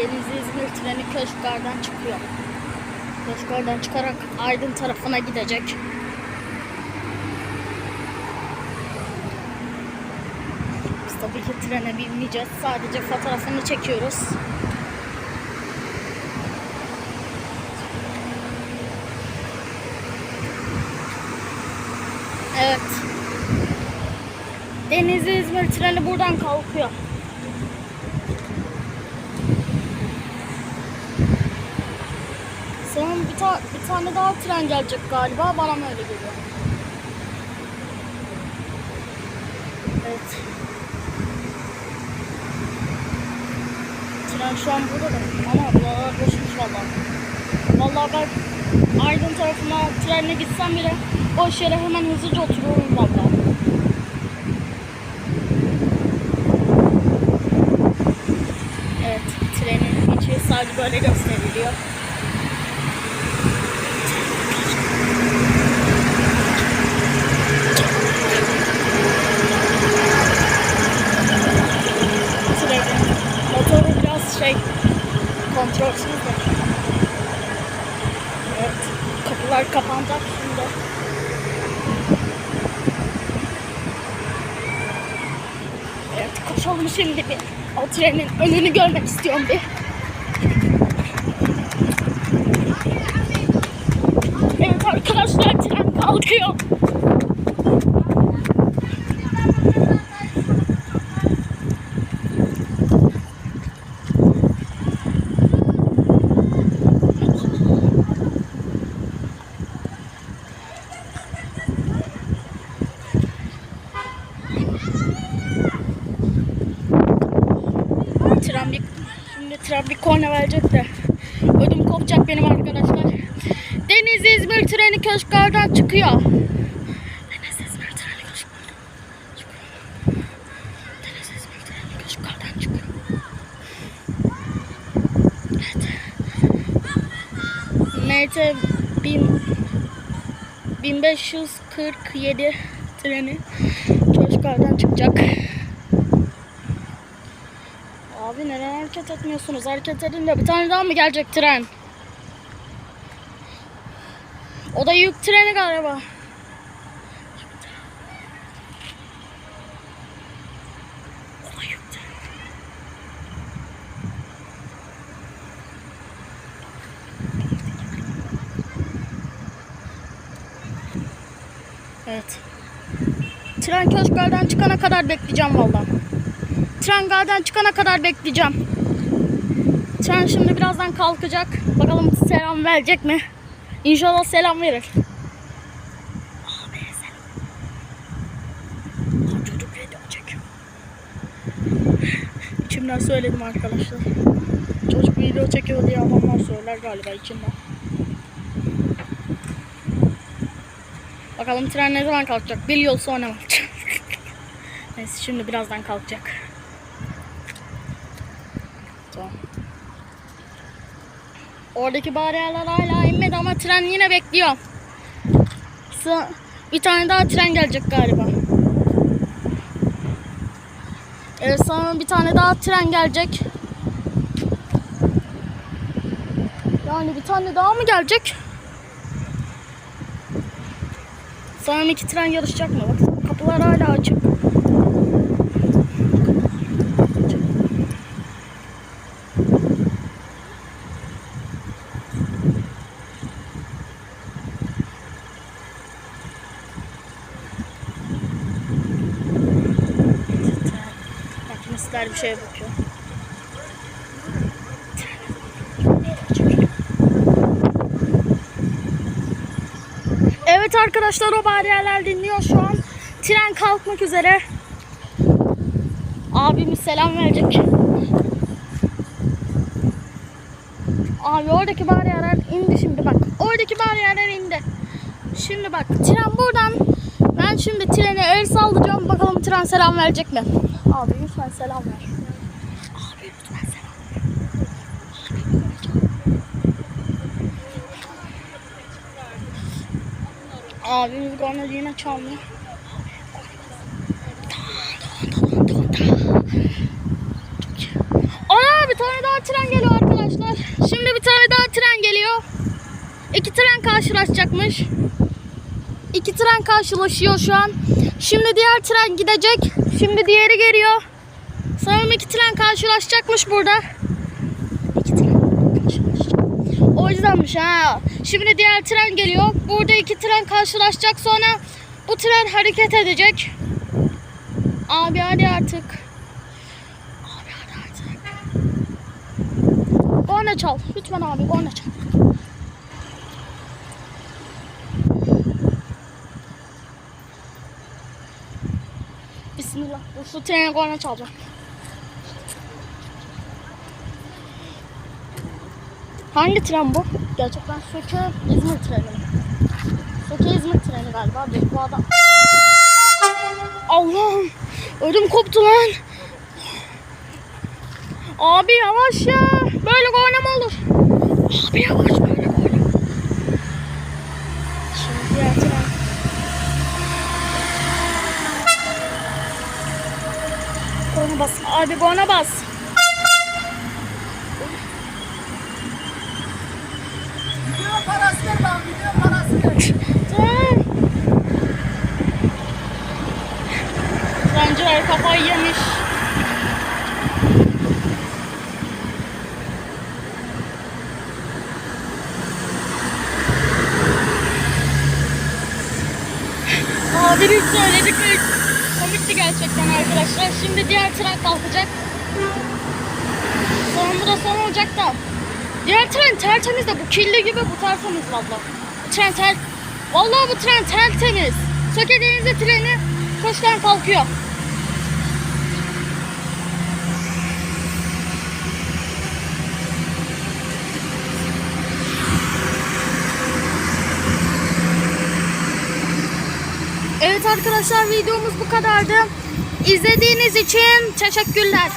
Denizli İzmir treni Köşkgar'dan çıkıyor. Köşkgar'dan çıkarak Aydın tarafına gidecek. Biz tabii ki trene binmeyeceğiz. Sadece fotoğrafını çekiyoruz. Evet. Denizli İzmir treni buradan kalkıyor. Sonra bir, ta- bir tane daha tren gelecek galiba. Bana mı öyle geliyor? Evet. Tren şu an burada da. Ama buralar boşmuş valla. Valla ben Aydın tarafına trenle gitsem bile boş yere hemen hızlıca oturuyorum valla. Evet, trenin içi sadece böyle gösteriliyor. Trenin motoru biraz şey kontrolsüz de. Evet, kapılar kapanacak şimdi. Evet, koşalım şimdi bir. O trenin önünü görmek istiyorum bir. Evet arkadaşlar tren kalkıyor. Tren bir, şimdi tren bir korna verecek de ödüm kopacak benim arkadaşlar. Deniz İzmir treni Köşkgar'dan çıkıyor. Deniz treni Köşkgar'dan çıkıyor. Deniz İzmir treni Köşkgar'dan çıkıyor. Evet. MT 1000 1547 treni Köşkgar'dan çıkacak. Abi neden hareket etmiyorsunuz? Hareket edin de bir tane daha mı gelecek tren? O da yük treni galiba. Evet. Tren Köşkgar'dan çıkana kadar bekleyeceğim vallahi. Tren gardan çıkana kadar bekleyeceğim. Tren şimdi birazdan kalkacak. Bakalım selam verecek mi? İnşallah selam verir. Abi selam. Aa, Çocuk video çekiyor. İçimden söyledim arkadaşlar. Çocuk video çekiyor diye adamlar söyler galiba içimden. Bakalım tren ne zaman kalkacak? Bir yıl sonra mı? Neyse şimdi birazdan kalkacak. Tamam. Oradaki bariyerler hala inmedi ama tren yine bekliyor. Bir tane daha tren gelecek galiba. Evet sonra bir tane daha tren gelecek. Yani bir tane daha mı gelecek? Sanırım iki tren yarışacak mı? Bak kapılar hala açık. Makinistler bir şeye bakıyor. Evet arkadaşlar o bariyerler dinliyor şu an. Tren kalkmak üzere. Abimiz selam verecek. Abi oradaki bariyerler indi şimdi bak. Oradaki bariyerler indi. Şimdi bak tren buradan. Ben şimdi trene el sallayacağım. Bakalım tren selam verecek mi? Abi lütfen selam ver. Abi lütfen selam ver. Abimiz gonna yine çalmıyor. Ana bir tane daha tren geliyor arkadaşlar. Şimdi bir tane daha tren geliyor. İki tren karşılaşacakmış. İki tren karşılaşıyor şu an. Şimdi diğer tren gidecek. Şimdi diğeri geliyor. Sanırım iki tren karşılaşacakmış burada. İki tren karşılaşacak. O yüzdenmiş ha. Şimdi diğer tren geliyor. Burada iki tren karşılaşacak. Sonra bu tren hareket edecek. Abi hadi artık. Abi hadi artık. Korna çal. Lütfen abi korna çal. Bismillah. Bu su trene korna çalacağım. Hangi tren bu? Gerçekten Söke İzmir treni. Söke İzmir treni galiba. Bu adam. Allah'ım. Ödüm koptu lan. Abi yavaş ya. Böyle oynama olur. Abi yavaş böyle oynama. Şimdi diğer tren. Korna bas. Abi korna bas. Video parası ver bana, video parası ver. Trenciler kafayı yemiş. Abi biz söyledik gerçekten arkadaşlar. Şimdi diğer tren kalkacak. Sonra bu da son olacak da. Diğer tren tertemiz de bu kirli gibi bu tertemiz valla. Bu tren ter... Vallahi bu tren tertemiz. Söke Denizli treni koştan kalkıyor. Evet arkadaşlar videomuz bu kadardı. İzlediğiniz için teşekkürler.